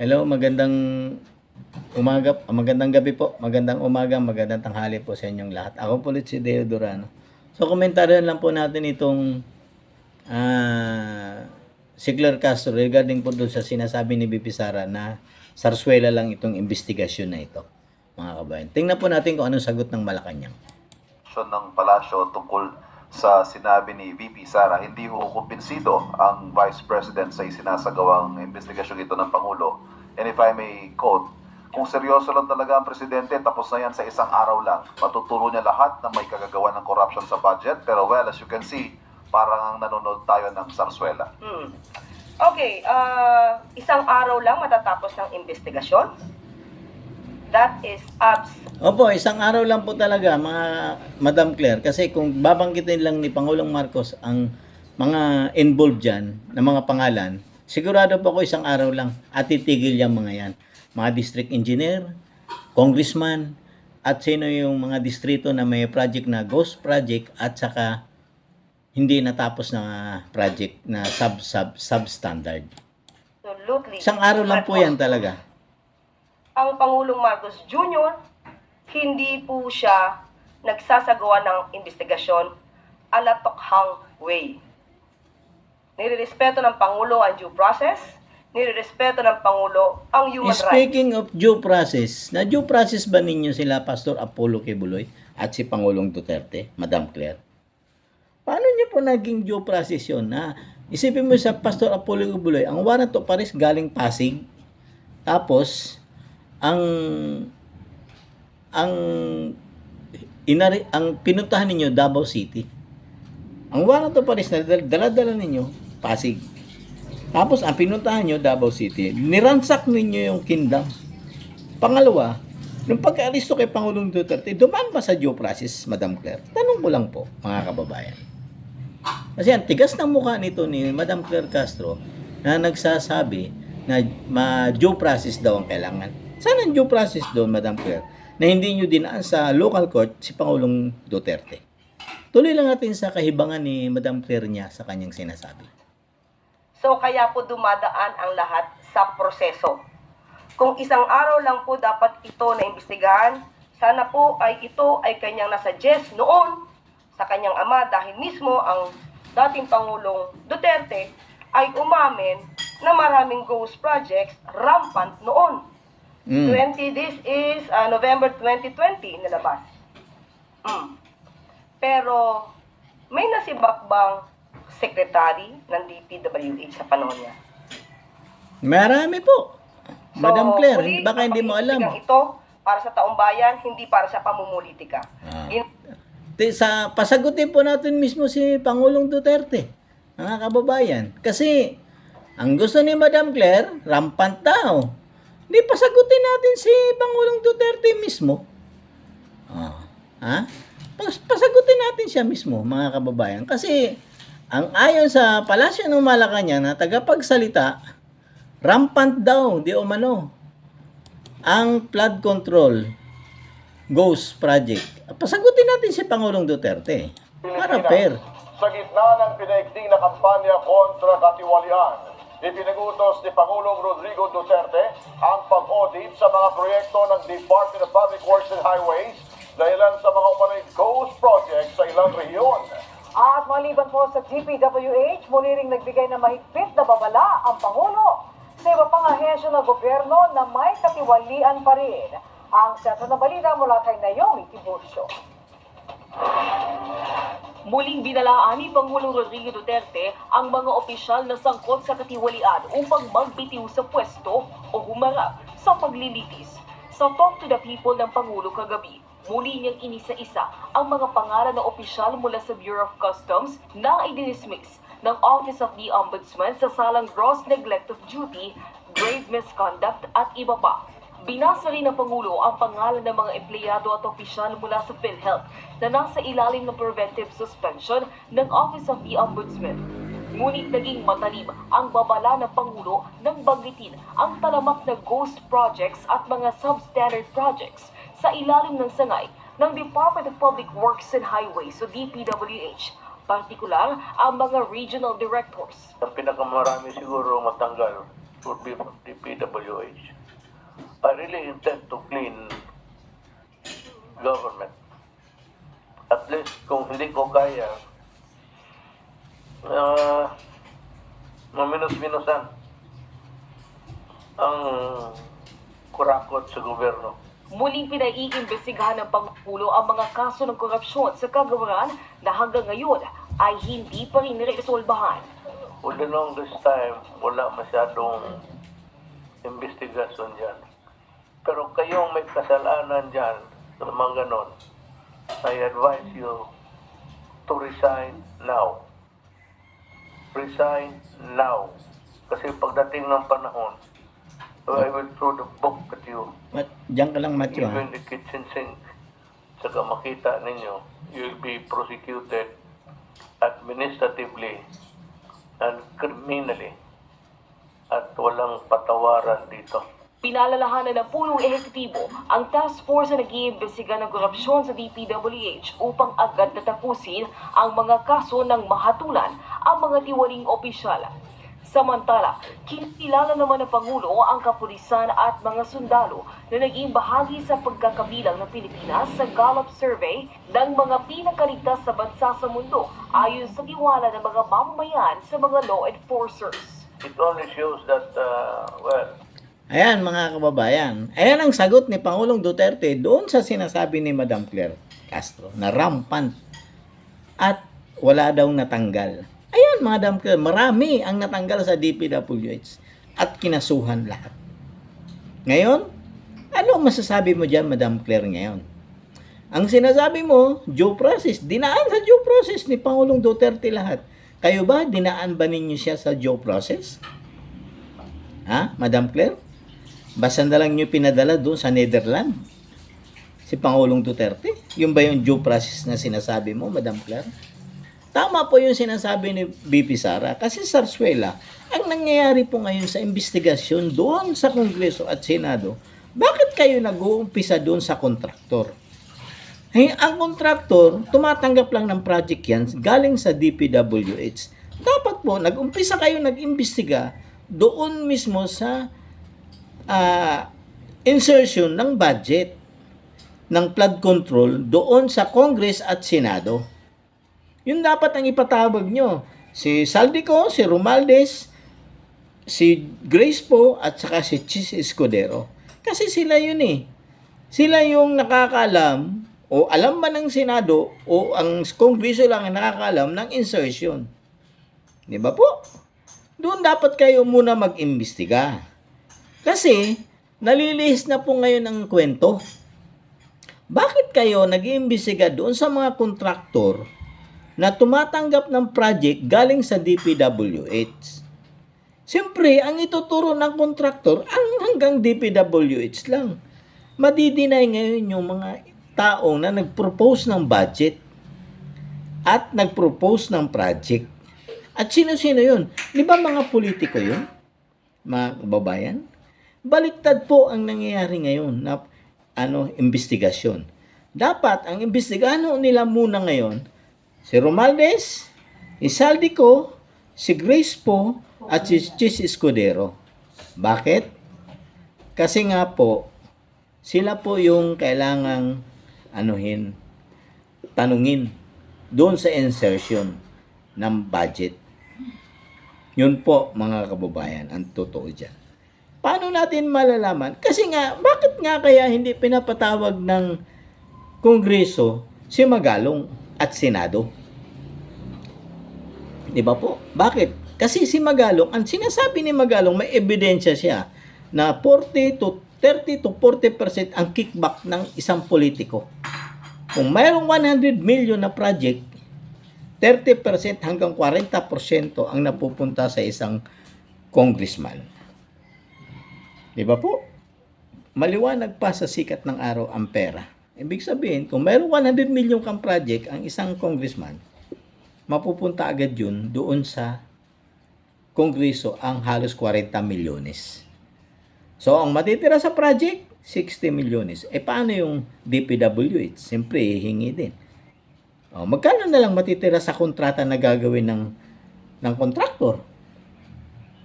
Hello, magandang umaga, ah, magandang gabi po, magandang umaga, magandang tanghali po sa inyong lahat. Ako po ulit si Deo Durano. So, komentaryan lang po natin itong ah si Claire Castro regarding po doon sa sinasabi ni BP Sara na sarswela lang itong investigasyon na ito, mga kabayan. Tingnan po natin kung anong sagot ng Malacanang. Ng palasyo tungkol sa sinabi ni VP Sara, hindi ho kumpinsido ang Vice President sa isinasagawang investigasyon ito ng Pangulo. And if I may quote, kung seryoso lang talaga ang Presidente, tapos na yan sa isang araw lang. Matuturo niya lahat na may kagagawa ng corruption sa budget. Pero well, as you can see, parang nanonood tayo ng sarswela. Hmm. Okay, ah, isang araw lang matatapos ng investigasyon. That is abs. Opo, isang araw lang po talaga, mga Madam Claire. Kasi kung babanggitin lang ni Pangulong Marcos ang mga involved dyan, na mga pangalan, sigurado po ako isang araw lang at titigil yung mga yan. Mga district engineer, congressman, at sino yung mga distrito na may project na ghost project at saka hindi natapos na project na sub sub substandard. Absolutely. Isang araw lang po yan talaga. Ang Pangulong Marcos Jr., hindi po siya nagsasagawa ng investigasyon alatokhang way. Nirerespeto ng Pangulo ang due process, nirerespeto ng Pangulo ang human rights. Speaking of due process, na due process ba ninyo sila Pastor Apollo Kibuloy at si Pangulong Duterte, Madam Claire? Paano niyo po naging due process yun? Na isipin mo sa Pastor Apollo Kibuloy, ang warrant of arrest galing Pasig. Tapos, ang ang inari, ang pinuntahan ninyo Davao City. Ang warrant of arrest na dal- dala-dala ninyo Pasig. Tapos ang pinuntahan nyo, Davao City, niransak ninyo yung kingdom. Pangalawa, nung pagka-aristo kay Pangulong Duterte, dumaan ba sa due process, Madam Claire? Tanong ko lang po, mga kababayan. Kasi ang tigas ng mukha nito ni Madam Claire Castro na nagsasabi na ma due process daw ang kailangan. Saan ang due process doon, Madam Claire? Na hindi nyo dinaan sa local court si Pangulong Duterte. Tuloy lang natin sa kahibangan ni Madam Claire niya sa kanyang sinasabi. So kaya po dumadaan ang lahat sa proseso. Kung isang araw lang po dapat ito na imbestigahan, sana po ay ito ay kanyang nasuggest noon sa kanyang ama dahil mismo ang dating Pangulong Duterte ay umamin na maraming ghost projects rampant noon. Mm. 20, this is uh, November 2020 nilabas. Mm. Pero may nasibak bang secretary ng DPWH sa panahon niya? Marami po. Madam Claire, muli, baka hindi mo alam. ito para sa taong bayan, hindi para sa pamumulitika. Ah. In- Sa pasagutin po natin mismo si Pangulong Duterte, mga kababayan. Kasi ang gusto ni Madam Claire, rampant daw. Hindi pasagutin natin si Pangulong Duterte mismo. Ah, ha? Pas- pasagutin natin siya mismo, mga kababayan. Kasi ang ayon sa Palasyo ng Malacanang na tagapagsalita, rampant daw, di umano, ang flood control Ghost Project. Pasagutin natin si Pangulong Duterte. Para fair. Sa gitna ng pinaigting na kampanya kontra katiwalian, ipinagutos ni Pangulong Rodrigo Duterte ang pag-audit sa mga proyekto ng Department of Public Works and Highways dahilan sa mga umano'y ghost projects sa ilang rehiyon. At maliban po sa DPWH, muli ring nagbigay ng mahigpit na babala ang Pangulo sa iba pang ahensya ng gobyerno na may katiwalian pa rin. Ang sentro ng balita mula kay Naomi Tiburcio. Muling binalaan ni Pangulong Rodrigo Duterte ang mga opisyal na sangkot sa katiwalian upang magbitiw sa pwesto o humarap sa paglilitis. Sa Talk to the People ng Pangulo kagabi, muli niyang inisa-isa ang mga pangalan ng opisyal mula sa Bureau of Customs na idinismiss ng Office of the Ombudsman sa salang gross neglect of duty, grave misconduct at iba pa. Binasa rin ng Pangulo ang pangalan ng mga empleyado at opisyal mula sa PhilHealth na nasa ilalim ng preventive suspension ng Office of the Ombudsman. Ngunit naging matalim ang babala ng Pangulo nang banggitin ang talamak na ghost projects at mga substandard projects sa ilalim ng sangay ng Department of Public Works and Highways o DPWH, partikular ang mga regional directors. Ang pinakamarami siguro matanggal B- DPWH. I really intend to clean government. At least kung hindi ko kaya, uh, maminus-minusan ang kurakot sa gobyerno. Muling pinaiimbestigahan ng Pangulo ang mga kaso ng korupsyon sa kagawaran na hanggang ngayon ay hindi pa rin niresolbahan. For the longest time, wala masyadong investigasyon dyan. Pero kayong may kasalanan dyan sa mga ganon, I advise you to resign now. Resign now. Kasi pagdating ng panahon, I will throw the book at you. Mat, diyan ka lang, Matthew. Even the kitchen sink. Saka makita ninyo, you'll be prosecuted administratively and criminally at walang patawaran dito. Pinalalahanan ng punong ehekutibo ang task force na nag-iimbestiga ng korupsyon sa DPWH upang agad natapusin ang mga kaso ng mahatulan ang mga tiwaling opisyal. Samantala, kinilala naman ng Pangulo ang kapulisan at mga sundalo na naging bahagi sa pagkakabilang ng Pilipinas sa Gallup Survey ng mga pinakaligtas sa bansa sa mundo ayon sa tiwala ng mga mamamayan sa mga law enforcers. It only shows that, uh, well, Ayan mga kababayan, ayan ang sagot ni Pangulong Duterte doon sa sinasabi ni Madam Claire Castro na rampant at wala daw natanggal. Ayan Madam Claire, marami ang natanggal sa DPWH at kinasuhan lahat. Ngayon, ano masasabi mo dyan Madam Claire ngayon? Ang sinasabi mo, due process, dinaan sa due process ni Pangulong Duterte lahat. Kayo ba, dinaan ba ninyo siya sa due process? Ha, Madam Claire? Basta na lang nyo pinadala doon sa Netherlands. Si Pangulong Duterte. Yung ba yung due process na sinasabi mo, Madam Claire? Tama po yung sinasabi ni BP Sara. Kasi sa Sarsuela, ang nangyayari po ngayon sa investigasyon doon sa Kongreso at Senado, bakit kayo nag-uumpisa doon sa kontraktor? Hey, ang kontraktor, tumatanggap lang ng project yan galing sa DPWH. Dapat po, nag-umpisa kayo nag-imbestiga doon mismo sa ah, insertion ng budget ng flood control doon sa Congress at Senado. Yun dapat ang ipatawag nyo. Si Saldico, si Romaldes, si Grace po, at saka si Chis Escudero. Kasi sila yun eh. Sila yung nakakaalam o alam ba ng Senado o ang Kongreso lang ang nakakaalam ng insertion. Di ba po? Doon dapat kayo muna mag-imbestiga. Kasi, nalilihis na po ngayon ang kwento. Bakit kayo nag-iimbestiga doon sa mga kontraktor na tumatanggap ng project galing sa DPWH? Siyempre, ang ituturo ng kontraktor ang hanggang DPWH lang. Madidinay ngayon yung mga taong na nag-propose ng budget at nag-propose ng project. At sino-sino yun? Di ba mga politiko yun? Mga kababayan? Baliktad po ang nangyayari ngayon na ano, investigasyon. Dapat ang imbestigahan ho nila muna ngayon si Romaldes, si Saldico, si Grace po, at si Chis Escudero. Bakit? Kasi nga po, sila po yung kailangang anuhin, tanungin doon sa insertion ng budget. Yun po mga kababayan, ang totoo dyan. Paano natin malalaman? Kasi nga, bakit nga kaya hindi pinapatawag ng Kongreso si Magalong at Senado? Di ba po? Bakit? Kasi si Magalong, ang sinasabi ni Magalong, may ebidensya siya na 40 to 30 to 40% ang kickback ng isang politiko. Kung mayroong 100 million na project, 30% hanggang 40% ang napupunta sa isang congressman. Di ba po? Maliwanag pa sa sikat ng araw ang pera. Ibig sabihin, kung mayroong 100 million kang project ang isang congressman, mapupunta agad yun doon sa kongreso ang halos 40 milyones. So, ang matitira sa project, 60 milyones. Eh, paano yung DPWH? Siyempre, hihingi din. O, magkano na lang matitira sa kontrata na gagawin ng, ng kontraktor?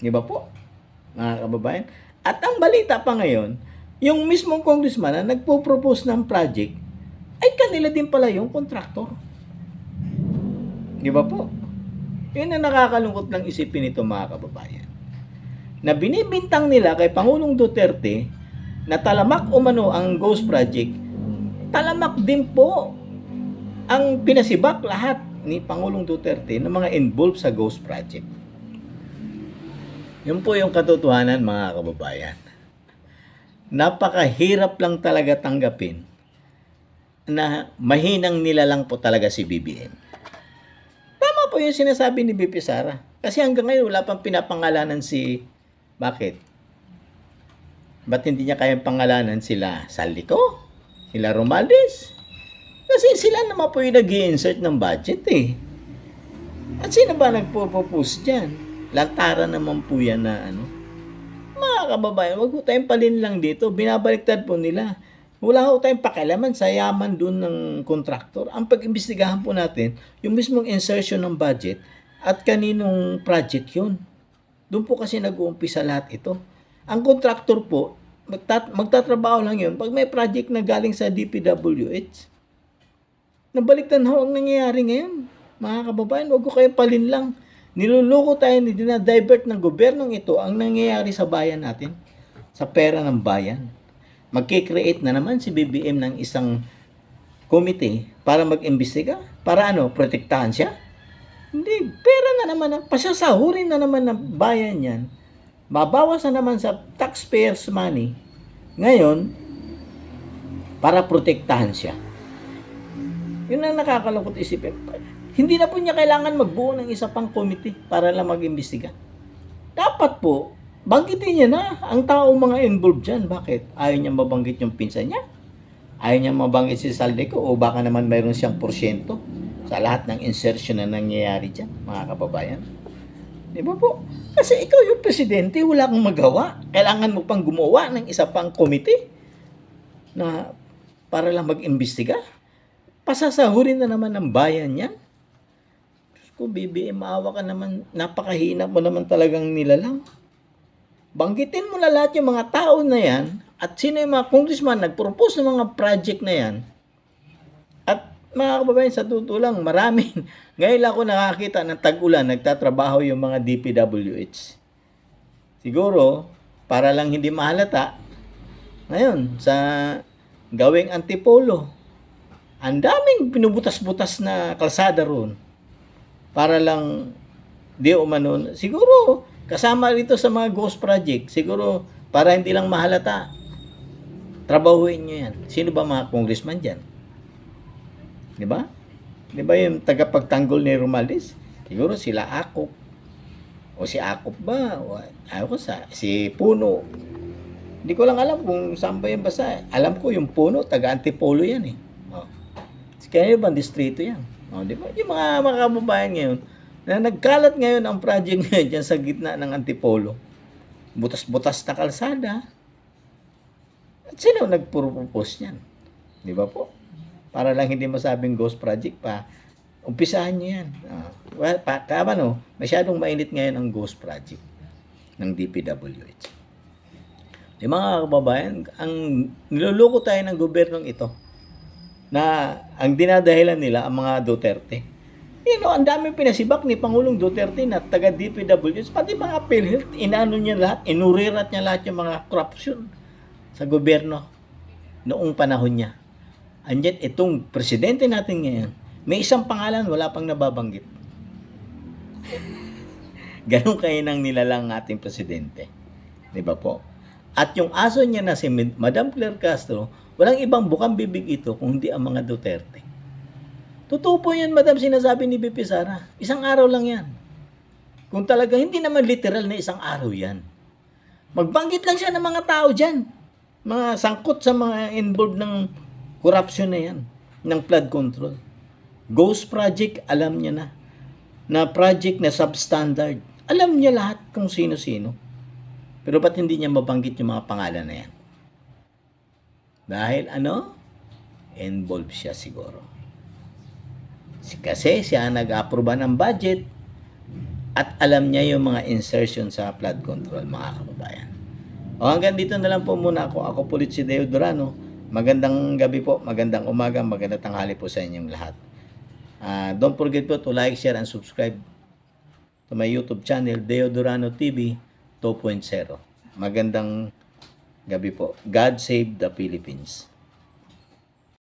Di ba po? mga kababayan. At ang balita pa ngayon, yung mismong congressman na nagpo-propose ng project, ay kanila din pala yung contractor. Di ba po? Yun ang nakakalungkot lang isipin nito mga kababayan. Na binibintang nila kay Pangulong Duterte na talamak umano ang Ghost Project, talamak din po ang pinasibak lahat ni Pangulong Duterte ng mga involved sa Ghost Project. Yun po yung katotohanan mga kababayan. Napakahirap lang talaga tanggapin na mahinang nila lang po talaga si BBM. Tama po yung sinasabi ni BP Sara. Kasi hanggang ngayon wala pang pinapangalanan si... Bakit? Ba't hindi niya kayang pangalanan sila Saldico? Sila Romaldez? Kasi sila naman po yung nag insert ng budget eh. At sino ba nagpo-propose dyan? Lantaran naman po yan na ano. Mga kababayan, wag po tayong palin lang dito. Binabaliktad po nila. Wala ho tayong pakialaman sa yaman dun ng kontraktor. Ang pag-imbestigahan po natin, yung mismong insertion ng budget at kaninong project yun. Doon po kasi nag-uumpisa lahat ito. Ang kontraktor po, magtat- magtatrabaho lang yun pag may project na galing sa DPWH. Nabaliktad ho ang nangyayari ngayon. Mga kababayan, huwag ko kayo palin lang. Niluloko tayo, dinadivert ng gobyernong ito ang nangyayari sa bayan natin. Sa pera ng bayan. Magkikreate na naman si BBM ng isang committee para mag-imbestiga. Para ano, protektahan siya? Hindi, pera na naman, pasasahurin na naman ng bayan yan. Babawas na naman sa taxpayers money. Ngayon, para protektahan siya. Yun ang nakakalungkot isipin. Hindi na po niya kailangan magbuo ng isa pang committee para lang mag-imbestiga. Dapat po, banggitin niya na ang taong mga involved dyan. Bakit? Ayaw niya mabanggit yung pinsan niya? Ayaw niya mabanggit si Saldeco o baka naman mayroon siyang porsyento sa lahat ng insertion na nangyayari dyan, mga kababayan. Di ba po? Kasi ikaw yung presidente, wala kang magawa. Kailangan mo pang gumawa ng isa pang committee na para lang mag-imbestiga. Pasasahurin na naman ng bayan yan. Ko, BBM, maawa ka naman. Napakahina mo naman talagang nilalang. Banggitin mo na lahat yung mga tao na yan at sino yung mga congressman nag-propose ng mga project na yan. At mga kababayan, sa totoo lang, maraming. Ngayon lang ako nakakita ng tag-ulan, nagtatrabaho yung mga DPWH. Siguro, para lang hindi mahalata, ngayon, sa gawing antipolo, ang daming pinubutas-butas na kalsada roon. Para lang di umano. Siguro, kasama rito sa mga ghost project, siguro para hindi lang mahalata, trabahuin nyo yan. Sino ba mga congressman dyan? Di ba? Di ba yung tagapagtanggol ni Romaldez? Siguro sila Akop. O si Akop ba? O, ayaw ko sa, si Puno. Hindi ko lang alam kung saan ba yung basa. Alam ko yung Puno, taga-antipolo yan eh. O. Kaya yung bang distrito yan? O, di ba? Yung mga, mga kababayan ngayon, na nagkalat ngayon ang project ngayon dyan sa gitna ng antipolo. Butas-butas na kalsada. At sino nagpropose niyan? Di ba po? Para lang hindi masabing ghost project pa, umpisahan niyo yan. Ah, well, pa, kama no, masyadong mainit ngayon ang ghost project ng DPWH. Di mga kababayan, ang niloloko tayo ng gobyernong ito na ang dinadahilan nila ang mga Duterte. You know, ang daming pinasibak ni Pangulong Duterte na taga DPWH, pati mga PhilHealth, inano niya lahat, inurirat niya lahat yung mga corruption sa gobyerno noong panahon niya. And yet, itong presidente natin ngayon, may isang pangalan, wala pang nababanggit. Ganon kayo nang nilalang ating presidente. Di ba po? At yung aso niya na si Madam Claire Castro, walang ibang bukang bibig ito kung hindi ang mga Duterte. Totoo po yan, Madam, sinasabi ni BP Sara. Isang araw lang yan. Kung talaga, hindi naman literal na isang araw yan. Magbanggit lang siya ng mga tao dyan. Mga sangkot sa mga involved ng corruption na yan. Ng flood control. Ghost Project, alam niya na. Na project na substandard. Alam niya lahat kung sino-sino. Pero ba't hindi niya mabanggit yung mga pangalan na yan? Dahil ano? Involved siya siguro. Kasi siya nag-aproba ng budget. at alam niya yung mga insertion sa flood control mga kababayan. O hanggang dito na lang po muna ako. Ako po ulit si Deo Durano. Magandang gabi po, magandang umaga, magandang tanghali po sa inyong lahat. Ah, don't forget po to like, share, and subscribe to my YouTube channel, Deo Durano TV 2.0. Magandang gabi po. God save the Philippines.